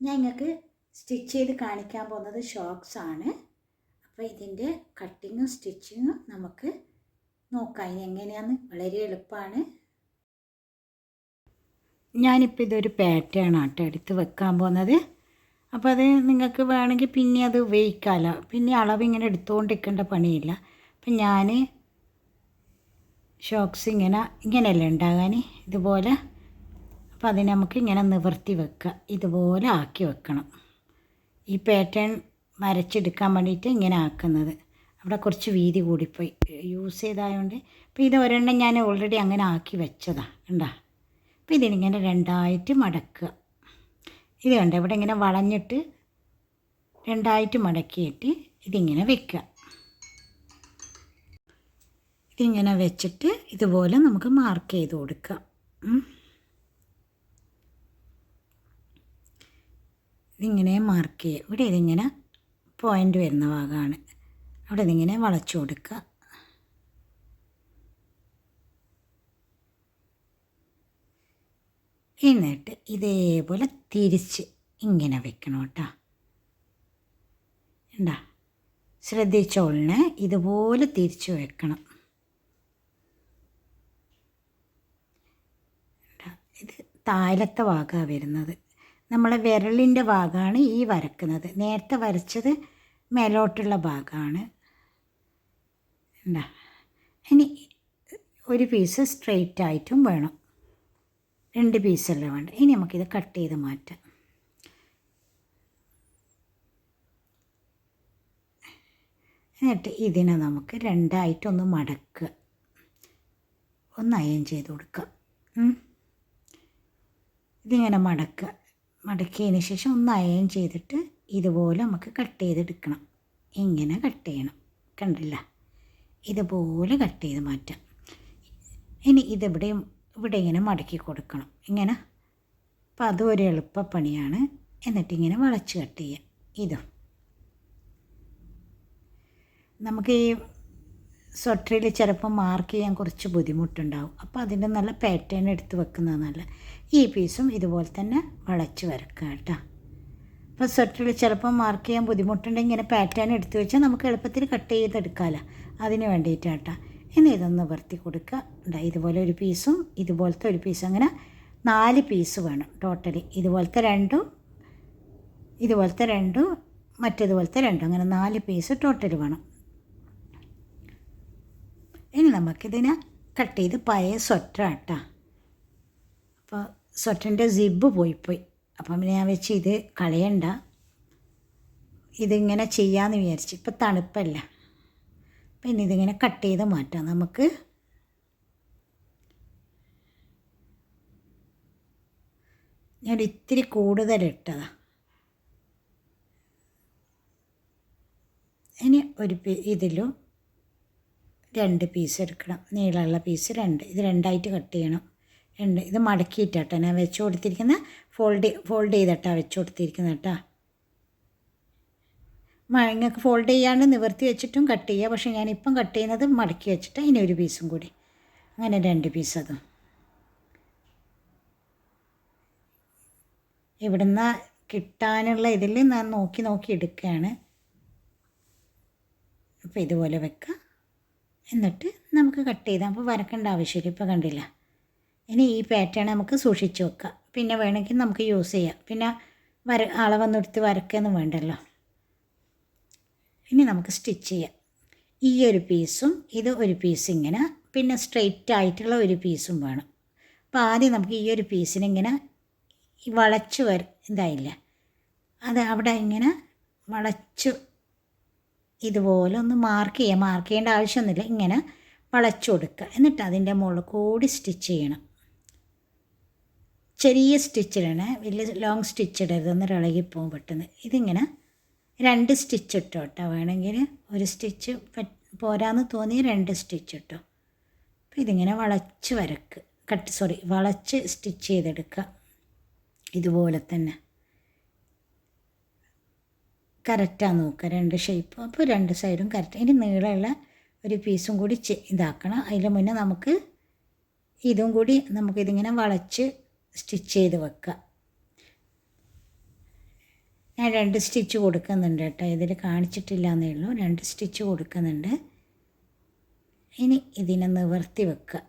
ഞാൻ നിങ്ങൾക്ക് സ്റ്റിച്ച് ചെയ്ത് കാണിക്കാൻ പോകുന്നത് ഷോക്സ് ആണ്. അപ്പോൾ ഇതിന്റെ കട്ടിങ്ങും സ്റ്റിച്ചിങ്ങും നമുക്ക് നോക്കാം. ഇനി എങ്ങനെയാണെന്ന് വളരെ എളുപ്പമാണ് ഞാനിപ്പോൾ ഇതൊരു പാറ്റേൺ ആട്ടോ എടുത്ത് വെക്കാൻ പോകുന്നത്. അപ്പോൾ അത് നിങ്ങൾക്ക് വേണമെങ്കിൽ പിന്നെ അത് ഉപയോഗിക്കാമല്ലോ പിന്നെ അളവ് ഇങ്ങനെ എടുത്തുകൊണ്ടിരിക്കേണ്ട പണിയില്ല. അപ്പം ഞാൻ ഷോക്സ് ഇങ്ങനെ ഇങ്ങനെയല്ലേ ഉണ്ടാകാൻ ഇതുപോലെ അപ്പോൾ അതിനെ നമുക്ക് ഇങ്ങനെ നിവർത്തി വെക്കുക. ഇതുപോലെ ആക്കി വെക്കണം. ഈ പാറ്റേൺ വരച്ചെടുക്കാൻ വേണ്ടിയിട്ട് ഇങ്ങനെ ആക്കുന്നത്. അവിടെ കുറച്ച് വീതി കൂടിപ്പോയി. യൂസ് ചെയ്തായതുകൊണ്ട് അപ്പോൾ ഇത് ഒരെണ്ണം ഞാൻ ഓൾറെഡി അങ്ങനെ ആക്കി വെച്ചതാണ് കണ്ടാ? അപ്പോൾ ഇതിനിങ്ങനെ രണ്ടായിട്ട് മടക്കുക. ഇത് കണ്ട? ഇവിടെ ഇങ്ങനെ വളഞ്ഞിട്ട് രണ്ടായിട്ട് മടക്കിയിട്ട് ഇതിങ്ങനെ വെക്കുക. ഇതിങ്ങനെ വെച്ചിട്ട് ഇതുപോലെ നമുക്ക് മാർക്ക് ചെയ്ത് കൊടുക്കാം. ഇതിങ്ങനെ മാർക്ക് ചെയ്യുക ഇവിടെ ഇതിങ്ങനെ പോയിന്റ് വരുന്ന ഭാഗമാണ്. അവിടെ ഇതിങ്ങനെ വളച്ചു കൊടുക്കുക എന്നിട്ട് ഇതേപോലെ തിരിച്ച് ഇങ്ങനെ വെക്കണം കേട്ടോ. ഉണ്ടാ ശ്രദ്ധിച്ചോളിനെ ഇതുപോലെ തിരിച്ച് വെക്കണം. ഇത് താഴത്തെ ഭാഗമാണ് വരുന്നത്. നമ്മളെ വിരലിന്റെ ഭാഗമാണ് ഈ വരക്കുന്നത്. നേരത്തെ വരച്ചത് മേലോട്ടുള്ള ഭാഗമാണ്. ഇനി ഒരു പീസ് സ്ട്രെയിറ്റ് ആയിട്ടും വേണം. രണ്ട് പീസല്ലേ വേണ്ട ഇനി നമുക്കിത് കട്ട് ചെയ്ത് മാറ്റാം. എന്നിട്ട് ഇതിനെ നമുക്ക് രണ്ടായിട്ടൊന്ന് മടക്കുക. ഒന്ന് അയൺ ചെയ്ത് കൊടുക്കുക. ഇതിങ്ങനെ മടക്കുക. മടക്കിയതിന് ശേഷം ഒന്ന് അയൺ ചെയ്തിട്ട് ഇതുപോലെ നമുക്ക് കട്ട് ചെയ്തെടുക്കണം. ഇങ്ങനെ കട്ട് ചെയ്യണം. കണ്ടില്ല? ഇതുപോലെ കട്ട് ചെയ്ത് മാറ്റാം. ഇനി ഇതെവിടെയും ഇവിടെ ഇങ്ങനെ മടക്കി കൊടുക്കണം. ഇങ്ങനെ. അപ്പോൾ അതും ഒരു എളുപ്പപ്പണിയാണ് എന്നിട്ടിങ്ങനെ വളച്ച് കട്ട് ചെയ്യാം. ഇതും. നമുക്ക് ഈ സ്വട്ടറിൽ ചിലപ്പോൾ മാർക്ക് ചെയ്യാൻ കുറച്ച് ബുദ്ധിമുട്ടുണ്ടാവും. അപ്പോൾ അതിന്റെ നല്ല പാറ്റേൺ എടുത്ത് വെക്കുന്നത് നല്ല ഈ പീസും ഇതുപോലെ തന്നെ വളച്ച് വരക്കുക കേട്ടോ. അപ്പോൾ സ്വെറ്ററിൽ ചിലപ്പോൾ മാർക്ക് ചെയ്യാൻ ബുദ്ധിമുട്ടുണ്ടെങ്കിൽ ഇങ്ങനെ പാറ്റേൺ എടുത്ത് വെച്ചാൽ നമുക്ക് എളുപ്പത്തിൽ കട്ട് ചെയ്തെടുക്കാമല്ലോ. അതിന് വേണ്ടിയിട്ടാട്ടാ ഇനി ഇതൊന്ന് വർത്തി കൊടുക്കുക. ഉണ്ടാ ഇതുപോലെ ഒരു പീസും ഇതുപോലത്തെ ഒരു പീസും അങ്ങനെ നാല് പീസ് വേണം ടോട്ടലി ഇതുപോലത്തെ രണ്ടും ഇതുപോലത്തെ രണ്ടും മറ്റേതുപോലത്തെ രണ്ടും. അങ്ങനെ നാല് പീസ് ടോട്ടൽ വേണം. ഇനി നമുക്കിതിനെ കട്ട് ചെയ്ത് പഴയ സ്വെറ്റർ ആട്ടാ അപ്പോൾ സ്വെറ്ററിന്റെ സിബ് പോയിപ്പോയി. അപ്പം ഞാൻ വെച്ച് ഇത് കളയണ്ട. ഇതിങ്ങനെ ചെയ്യാമെന്ന് വിചാരിച്ചു. ഇപ്പം തണുപ്പല്ല. അപ്പം ഇനി ഇതിങ്ങനെ കട്ട് ചെയ്ത് മാറ്റാം. നമുക്ക് ഞാൻ ഇത്തിരി കൂടുതൽ ഇട്ടതാ. ഇനി ഒരു ഇതിലും രണ്ട് പീസ് എടുക്കണം. നീളമുള്ള പീസ് രണ്ട്. ഇത് രണ്ടായിട്ട് കട്ട് ചെയ്യണം. രണ്ട്. ഇത് മടക്കിയിട്ടാട്ടോ ഞാൻ വെച്ച് കൊടുത്തിരിക്കുന്ന ഫോൾഡ് ഫോൾഡ് ചെയ്തിട്ടാ വെച്ച് കൊടുത്തിരിക്കുന്നത് കേട്ടോ. നിങ്ങൾക്ക് ഫോൾഡ് ചെയ്യാണ്ട് നിവർത്തി വെച്ചിട്ടും കട്ട് ചെയ്യുക പക്ഷേ ഞാനിപ്പം കട്ട് ചെയ്യുന്നത് മടക്കി വെച്ചിട്ട്. ഇനി ഒരു പീസും കൂടി. അങ്ങനെ രണ്ട് പീസ് അതും. ഇവിടുന്ന് കിട്ടാനുള്ള ഇതിൽ ഞാൻ നോക്കി നോക്കി എടുക്കുകയാണ്. അപ്പോൾ ഇതുപോലെ വെക്കുക എന്നിട്ട് നമുക്ക് കട്ട് ചെയ്താൽ അപ്പോൾ വരക്കേണ്ട ആവശ്യമില്ല. ഇപ്പോൾ കണ്ടില്ല. ഇനി ഈ പാറ്റേൺ നമുക്ക് സൂക്ഷിച്ച് വെക്കാം. പിന്നെ വേണമെങ്കിൽ നമുക്ക് യൂസ് ചെയ്യാം. പിന്നെ വര ആളെ എടുത്ത് വരക്കൊന്നും വേണ്ടല്ലോ. ഇനി നമുക്ക് സ്റ്റിച്ച് ചെയ്യാം. ഈ ഒരു പീസും ഇത് ഒരു പീസ് ഇങ്ങനെ. പിന്നെ സ്ട്രെയിറ്റ് ആയിട്ടുള്ള ഒരു പീസും വേണം. അപ്പോൾ ആദ്യം നമുക്ക് ഈ ഒരു പീസിനിങ്ങനെ വളച്ച് വര ഇതായില്ല? അത് അവിടെ ഇങ്ങനെ വളച്ച് ഇതുപോലെ ഒന്ന് മാർക്ക് ചെയ്യുക മാർക്ക് ചെയ്യേണ്ട ആവശ്യമൊന്നുമില്ല. ഇങ്ങനെ വളച്ചു കൊടുക്കുക. എന്നിട്ട് അതിന്റെ മുകളിൽ കൂടി സ്റ്റിച്ച് ചെയ്യണം. ചെറിയ സ്റ്റിച്ച് ഇടണേ. വലിയ ലോങ് സ്റ്റിച്ച് ഇടരുത്. ഒന്ന് ഇളകിപ്പോവും പെട്ടെന്ന്. ഇതിങ്ങനെ രണ്ട് സ്റ്റിച്ച് ഇട്ടോ കേട്ടോ വേണമെങ്കിൽ ഒരു സ്റ്റിച്ച് പോരാന്ന് തോന്നി രണ്ട് സ്റ്റിച്ച് ഇട്ടോ. അപ്പോൾ ഇതിങ്ങനെ വളച്ച് വരക്ക്. കട്ട് സോറി വളച്ച് സ്റ്റിച്ച് ചെയ്തെടുക്കുക. ഇതുപോലെ തന്നെ. കറക്റ്റാണ് നോക്കുക. രണ്ട് ഷേപ്പ് അപ്പോൾ രണ്ട് സൈഡും കറക്റ്റ് ഇനി നീളമുള്ള ഒരു പീസും കൂടി ഇതാക്കണം. അതിന് മുന്നേ നമുക്ക് ഇതും കൂടി നമുക്കിതിങ്ങനെ വളച്ച് സ്റ്റിച്ച് ചെയ്ത് വെക്കുക. ഞാൻ രണ്ട് സ്റ്റിച്ച് കൊടുക്കുന്നുണ്ട് കേട്ടോ. ഇതിൽ കാണിച്ചിട്ടില്ല എന്നേ ഉള്ളൂ. രണ്ട് സ്റ്റിച്ച് കൊടുക്കുന്നുണ്ട്. ഇനി ഇതിനെ നിവർത്തി വെക്കുക.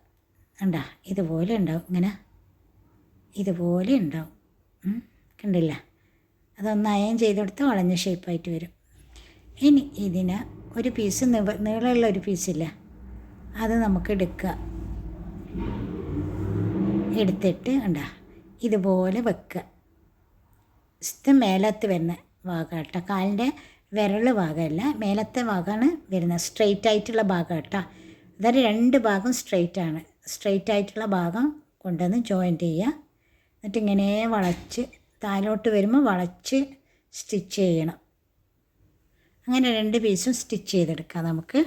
കണ്ടാ? ഇതുപോലെ ഉണ്ടാവും. ഇങ്ങനെ. ഇതുപോലെ ഉണ്ടാവും. കണ്ടില്ല? അതൊന്ന് അയൺ ചെയ്തെടുത്ത് വളഞ്ഞ ഷേപ്പായിട്ട് വരും. ഇനി ഇതിന് ഒരു പീസ് നിവ നീളമുള്ള ഒരു പീസില്ല അത് നമുക്ക് എടുക്കുക. എടുത്തിട്ട് ഉണ്ട ഇതുപോലെ വെക്കുക. ഇത് മേലത്ത് വരുന്ന ഭാഗം കേട്ടോ കാലിന്റെ വിരൽ ഭാഗമല്ല മേലത്തെ ഭാഗമാണ് വരുന്നത്. സ്ട്രെയിറ്റ് ആയിട്ടുള്ള ഭാഗം കേട്ടോ അതായത് രണ്ട് ഭാഗം സ്ട്രെയിറ്റ് ആണ്. സ്ട്രെയിറ്റ് ആയിട്ടുള്ള ഭാഗം കൊണ്ടുവന്ന് ജോയിന്റ് ചെയ്യുക. എന്നിട്ട് ഇങ്ങനെ വളച്ച് താഴോട്ട് വരുമ്പോൾ വളച്ച് സ്റ്റിച്ച് ചെയ്യണം. അങ്ങനെ രണ്ട് പീസും സ്റ്റിച്ച് ചെയ്തെടുക്കാം നമുക്ക്.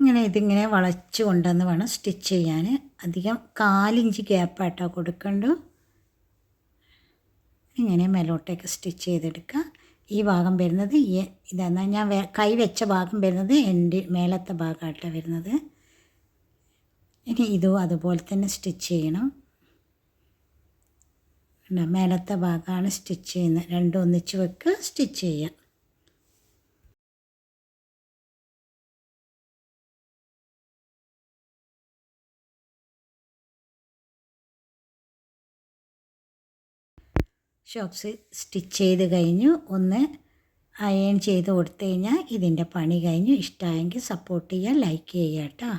ഇങ്ങനെ ഇതിങ്ങനെ വളച്ച് കൊണ്ടുവന്ന് വേണം സ്റ്റിച്ച് ചെയ്യാൻ. അധികം കാലിഞ്ച് ഗ്യാപ്പായിട്ടോ കൊടുക്കണ്ടു? ഇങ്ങനെ മേലോട്ടേക്ക് സ്റ്റിച്ച് ചെയ്തെടുക്കുക ഈ ഭാഗം വരുന്നത് ഈ ഇതെന്നാൽ ഞാൻ കൈ വെച്ച ഭാഗം വരുന്നത് എന്റെ മേലത്തെ ഭാഗമായിട്ടാണ് വരുന്നത്. ഇനി ഇതും അതുപോലെ തന്നെ സ്റ്റിച്ച് ചെയ്യണം? മേലത്തെ ഭാഗമാണ് സ്റ്റിച്ച് ചെയ്യുന്നത്. രണ്ടും ഒന്നിച്ച് വെക്കുക സ്റ്റിച്ച് ചെയ്യുക ഷോപ്സ് സ്റ്റിച്ച് ചെയ്ത് കഴിഞ്ഞു. ഒന്ന് അയൺ ചെയ്ത് കൊടുത്തു കഴിഞ്ഞാൽ ഇതിന്റെ പണി കഴിഞ്ഞു. ഇഷ്ടമായെങ്കിൽ സപ്പോർട്ട് ചെയ്യുക ലൈക്ക് ചെയ്യുക കേട്ടോ.